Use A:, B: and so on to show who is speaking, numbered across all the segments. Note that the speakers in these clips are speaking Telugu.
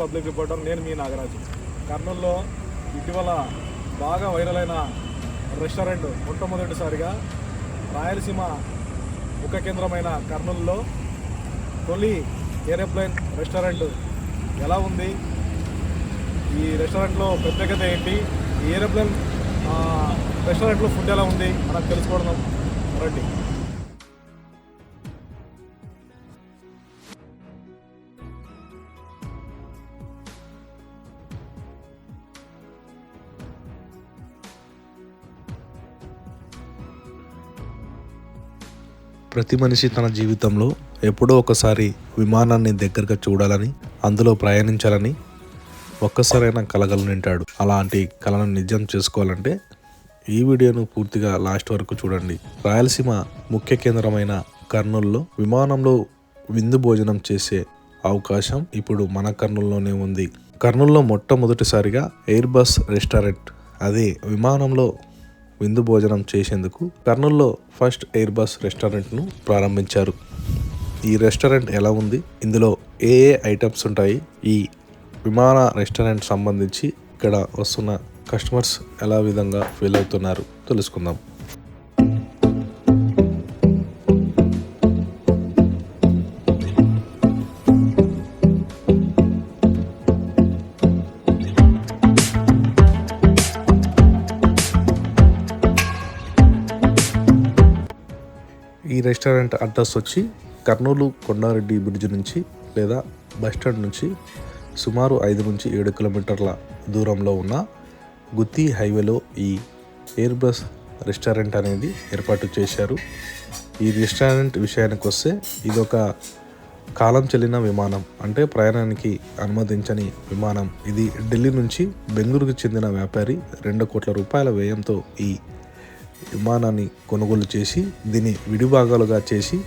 A: పబ్లిక్ రిపోర్టర్ నేను మీ నాగరాజు. కర్నూలులో ఇటీవల బాగా వైరల్ అయిన రెస్టారెంట్ మొట్టమొదటిసారిగా రాయలసీమ ముఖ కేంద్రమైన కర్నూలులో తొలి ఏరోప్లేన్ రెస్టారెంట్ ఎలా ఉంది? ఈ రెస్టారెంట్లో ప్రత్యేకత ఏంటి? ఈ ఏరోప్లేన్ రెస్టారెంట్లో ఫుడ్ ఎలా ఉంది? మనకు తెలుసుకోవడం రండి.
B: ప్రతి మనిషి తన జీవితంలో ఎప్పుడో ఒకసారి విమానాన్ని దగ్గరగా చూడాలని అందులో ప్రయాణించాలని ఒక్కసారైనా కలగలు నింటాడు అలాంటి కలను నిజం చేసుకోవాలంటే ఈ వీడియోను పూర్తిగా లాస్ట్ వరకు చూడండి. రాయలసీమ ముఖ్య కేంద్రమైన కర్నూలులో విమానంలో విందు భోజనం చేసే అవకాశం ఇప్పుడు మన కర్నూలులోనే ఉంది. కర్నూలులో మొట్టమొదటిసారిగా ఎయిర్ బస్ రెస్టారెంట్ అదే విమానంలో విందు భోజనం చేసేందుకు కర్నూల్లో ఫస్ట్ ఎయిర్ బస్ రెస్టారెంట్ను ప్రారంభించారు. ఈ రెస్టారెంట్ ఎలా ఉంది? ఇందులో ఏ ఏ ఐటమ్స్ ఉంటాయి? ఈ విమాన రెస్టారెంట్ సంబంధించి ఇక్కడ వస్తున్న కస్టమర్స్ ఎలా విధంగా ఫీల్ అవుతున్నారు? తెలుసుకుందాం. ఈ రెస్టారెంట్ అడ్రస్ వచ్చి కర్నూలు కొండారెడ్డి బ్రిడ్జ్ నుంచి లేదా బస్ స్టాండ్ నుంచి సుమారు ఐదు నుంచి ఏడు కిలోమీటర్ల దూరంలో ఉన్న గుత్తి హైవేలో ఈ ఎయిర్ బస్ రెస్టారెంట్ అనేది ఏర్పాటు చేశారు. ఈ రెస్టారెంట్ విషయానికి వస్తే ఇదొక కాలం చెల్లిన విమానం అంటే ప్రయాణానికి అనుమతించని విమానం. ఇది ఢిల్లీ నుంచి బెంగళూరుకు చెందిన వ్యాపారి రెండు కోట్ల రూపాయల వ్యయంతో ఈ విమానాన్ని కొనుగోలు చేసి దీన్ని విడిభాగాలుగా చేసి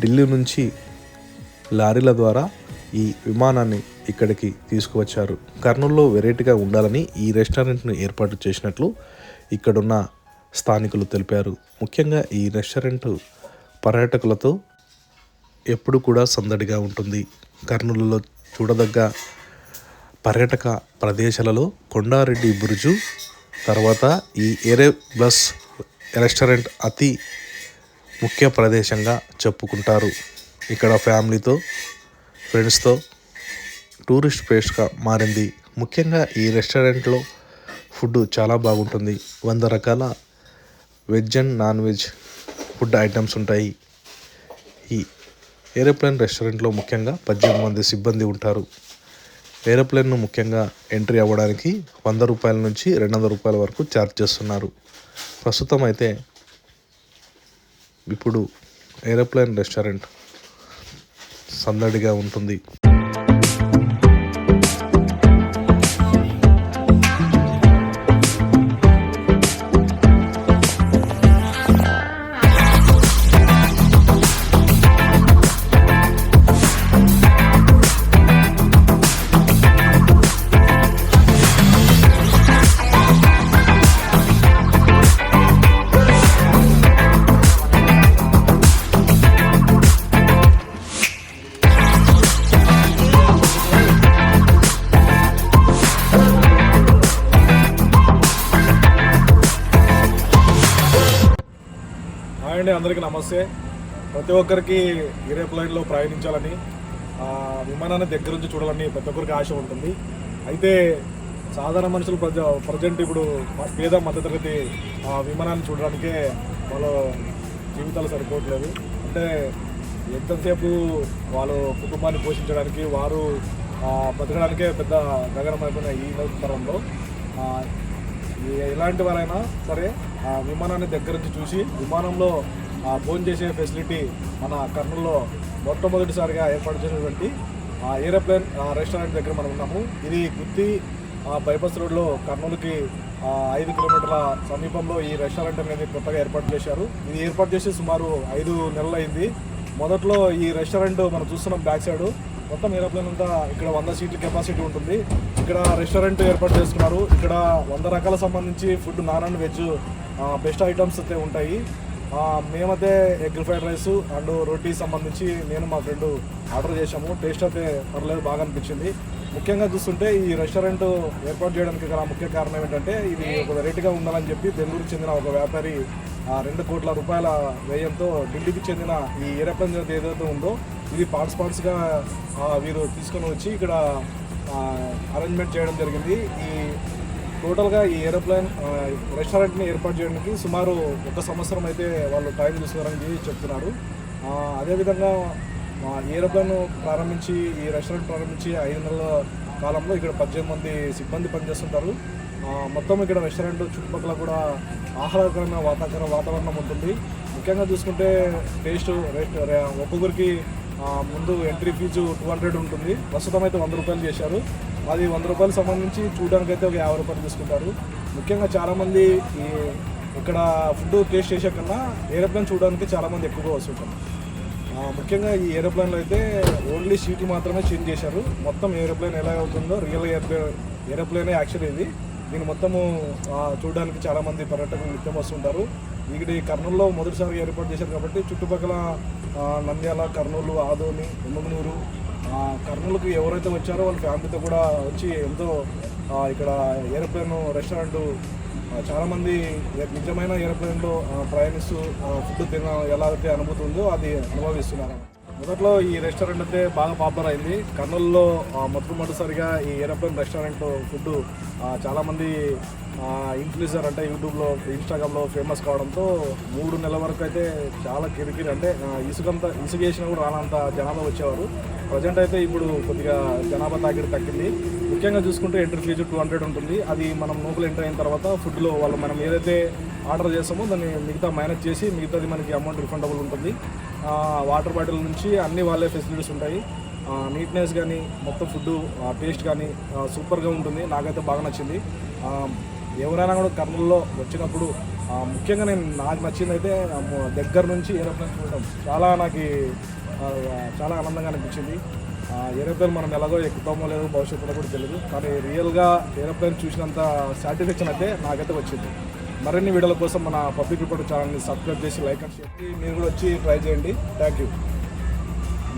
B: ఢిల్లీ నుంచి లారీల ద్వారా ఈ విమానాన్ని ఇక్కడికి తీసుకువచ్చారు. కర్నూలులో వెరైటీగా ఉండాలని ఈ రెస్టారెంట్ను ఏర్పాటు చేసినట్లు ఇక్కడున్న స్థానికులు తెలిపారు. ముఖ్యంగా ఈ రెస్టారెంట్ పర్యాటకులతో ఎప్పుడు కూడా సందడిగా ఉంటుంది. కర్నూలులో చూడదగ్గ పర్యాటక ప్రదేశాలలో కొండారెడ్డి బురుజు తర్వాత ఈ ఏరే ప్లస్ రెస్టారెంట్ అతి ముఖ్య ప్రదేశంగా చెప్పుకుంటారు. ఇక్కడ ఫ్యామిలీతో ఫ్రెండ్స్తో టూరిస్ట్ ప్లేస్గా మారింది. ముఖ్యంగా ఈ రెస్టారెంట్లో ఫుడ్ చాలా బాగుంటుంది. వంద రకాల veg and non veg food items ఉంటాయి. ఈ ఏరోప్లేన్ రెస్టారెంట్లో ముఖ్యంగా పద్దెనిమిది మంది సిబ్బంది ఉంటారు. ఏరోప్లేన్ను ముఖ్యంగా ఎంట్రీ అవ్వడానికి వంద రూపాయల నుంచి రెండు వందల రూపాయల వరకు ఛార్జ్ చేస్తున్నారు. ప్రస్తుతం అయితే ఇప్పుడు ఏరోప్లేన్ రెస్టారెంట్ సందడిగా ఉంటుంది.
A: అండి అందరికీ నమస్తే. ప్రతి ఒక్కరికి ఏరోప్లేన్లో ప్రయాణించాలని విమానాన్ని దగ్గర నుంచి చూడాలని ప్రతి ఒక్కరికి ఆశ ఉంటుంది. అయితే సాధారణ మనుషులు ప్రజ ప్రజెంట్ ఇప్పుడు పేద మధ్యతరగతి ఆ, విమానాన్ని చూడడానికే వాళ్ళ జీవితాలు సరిపోవట్లేదు. అంటే ఎంతసేపు వాళ్ళు కుటుంబాన్ని పోషించడానికి వారు బతకడానికే పెద్ద గగనమైపోయిన ఈ తరంలో ఎలాంటి వారైనా సరే ఆ విమానాన్ని దగ్గర నుంచి చూసి విమానంలో ఆ భోజనం చేసే ఫెసిలిటీ మన కర్నూలులో మొట్టమొదటిసారిగా ఏర్పాటు చేసినటువంటి ఆ ఏరోప్లేన్ రెస్టారెంట్ దగ్గర మనం ఉన్నాము. ఇది గుత్తి బైపాస్ రోడ్లో కర్నూలుకి ఐదు కిలోమీటర్ల సమీపంలో ఈ రెస్టారెంట్ అనేది కొత్తగా ఏర్పాటు చేశారు. ఇది ఏర్పాటు చేసి సుమారు ఐదు నెలలు అయింది. మొదట్లో ఈ రెస్టారెంట్ మనం చూస్తున్నాం బ్యాక్ సైడ్. మొత్తం ఏరోప్లేన్ అంతా ఇక్కడ వంద సీట్ల కెపాసిటీ ఉంటుంది. ఇక్కడ రెస్టారెంట్ ఏర్పాటు చేస్తున్నారు. ఇక్కడ వంద రకాల సంబంధించి food non and veg best items అయితే ఉంటాయి. మేమైతే ఎగ్ ఫ్రైడ్ రైస్ అండ్ రోటీ సంబంధించి నేను మా ఫ్రెండ్ ఆర్డర్ చేశాము. టేస్ట్ అయితే పర్లేదు బాగా అనిపించింది. ముఖ్యంగా చూస్తుంటే ఈ రెస్టారెంట్ ఏర్పాటు చేయడానికి గల ముఖ్య కారణం ఏంటంటే ఇది ఒక వెరైటీగా ఉండాలని చెప్పి బెంగళూరుకు చెందిన ఒక వ్యాపారి రెండు కోట్ల రూపాయల వ్యయంతో ఢిల్లీకి చెందిన ఈ ఏరోప్లేన్ ఏదైతే ఉందో ఇది పార్ట్స్ పార్ట్స్గా వీరు తీసుకొని వచ్చి ఇక్కడ అరేంజ్మెంట్ చేయడం జరిగింది. ఈ టోటల్గా ఈ ఏరోప్లేన్ రెస్టారెంట్ని ఏర్పాటు చేయడానికి సుమారు ఒక సంవత్సరం అయితే వాళ్ళు టైం తీసుకున్నారని చెప్తున్నారు. అదేవిధంగా ఈ ఏరోప్లేన్ ప్రారంభించి ఈ రెస్టారెంట్ ప్రారంభించి ఐదు నెలల కాలంలో ఇక్కడ పద్దెనిమిది మంది సిబ్బంది పనిచేస్తుంటారు. మొత్తం ఇక్కడ రెస్టారెంట్ చుట్టుపక్కల కూడా ఆహ్లాదకరమైన వాతావరణ వాతావరణం ఉంటుంది. ముఖ్యంగా చూసుకుంటే టేస్ట్ రేట్ ఒక్కొక్కరికి ముందు ఎంట్రీ ఫీజు టూ హండ్రెడ్ ఉంటుంది. ప్రస్తుతం అయితే వంద రూపాయలు చేశారు. అది వంద రూపాయలు సంబంధించి చూడడానికి అయితే ఒక యాభై రూపాయలు తీసుకుంటారు. ముఖ్యంగా చాలామంది ఈ ఇక్కడ ఫుడ్ టేస్ట్ చేసే కన్నా ఏరోప్లేన్ చూడడానికి చాలామంది ఎక్కువగా వస్తుంటారు ముఖ్యంగా ఈ ఏరోప్లేన్లో అయితే ఓన్లీ సీట్ మాత్రమే చేంజ్ చేశారు. మొత్తం ఏరోప్లేన్ ఎలా అవుతుందో రియల్ ఏరోప్లేన్ ఏరోప్లేనే యాక్చువల్ ఇది. దీన్ని మొత్తము చూడడానికి చాలామంది పర్యాటకులు నిత్యం వస్తుంటారు. ఇక్కడ ఈ కర్నూలులో మొదటిసారి ఏర్పాటు చేశారు కాబట్టి చుట్టుపక్కల నంద్యాల కర్నూలు ఆదోని ఎమ్మగనూరు కర్నూలుకు ఎవరైతే వచ్చారో వాళ్ళ ఫ్యామిలీతో కూడా వచ్చి ఎంతో ఇక్కడ ఏరోప్లేన్ రెస్టారెంట్ చాలామంది చాలా మంది నిజమైన ఏరోప్లేన్లో ప్రయాణిస్తూ ఫుడ్ తిన ఎలా అయితే అనుభూతి ఉందో అది అనుభవిస్తున్నారు మొదట్లో ఈ రెస్టారెంట్ అయితే బాగా పాపులర్ అయింది. కర్నూలులో మొట్టమొదటిసారిగా ఈ ఏరోప్లేన్ రెస్టారెంట్ ఫుడ్ చాలామంది ఇన్ఫ్లుయెన్సర్ అంటే యూట్యూబ్లో ఇన్స్టాగ్రామ్లో ఫేమస్ కావడంతో మూడు నెలల వరకు అయితే చాలా కిరికిరి అంటే ఇసుకంత ఇసుక వేసినా కూడా రానంత జనాభా వచ్చేవారు. ప్రజెంట్ అయితే ఇప్పుడు కొద్దిగా జనాభా తాకిడి తగ్గింది. ముఖ్యంగా చూసుకుంటే ఎంట్రీ ఫీజు టూ హండ్రెడ్ ఉంటుంది. అది మనం నూకలు ఎంటర్ అయిన తర్వాత ఫుడ్లో వాళ్ళు మనం ఏదైతే ఆర్డర్ చేస్తామో దాన్ని మిగతా మైనస్ చేసి మిగతాది మనకి అమౌంట్ రిఫండబుల్ ఉంటుంది. వాటర్ బాటిల్ నుంచి అన్ని వాళ్ళే ఫెసిలిటీస్ ఉంటాయి. నీట్నెస్ కానీ మొత్తం ఫుడ్ టేస్ట్ కానీ సూపర్గా ఉంటుంది. నాకైతే బాగా నచ్చింది. ఎవరైనా కూడా కర్నూలులో వచ్చినప్పుడు ముఖ్యంగా నేను నాకు నచ్చింది అయితే దగ్గర నుంచి ఏరోప్లేన్ చూడడం. చాలా నాకు చాలా ఆనందంగా అనిపించింది. ఏరోప్లేన్ మనం ఎలాగో ఎక్కుతామో లేదో భవిష్యత్తులో కూడా తెలియదు కానీ రియల్గా ఏరోప్లేన్ చూసినంత సాటిస్ఫాక్షన్ అయితే నాకైతే వచ్చింది. మరిన్ని వీడియోల కోసం మన పబ్లిక్ రిపోర్ట్ ఛానల్ని సబ్స్క్రైబ్ చేసి లైక్ అండ్ షేర్ మీరు కూడా వచ్చి ట్రై చేయండి. Thank you.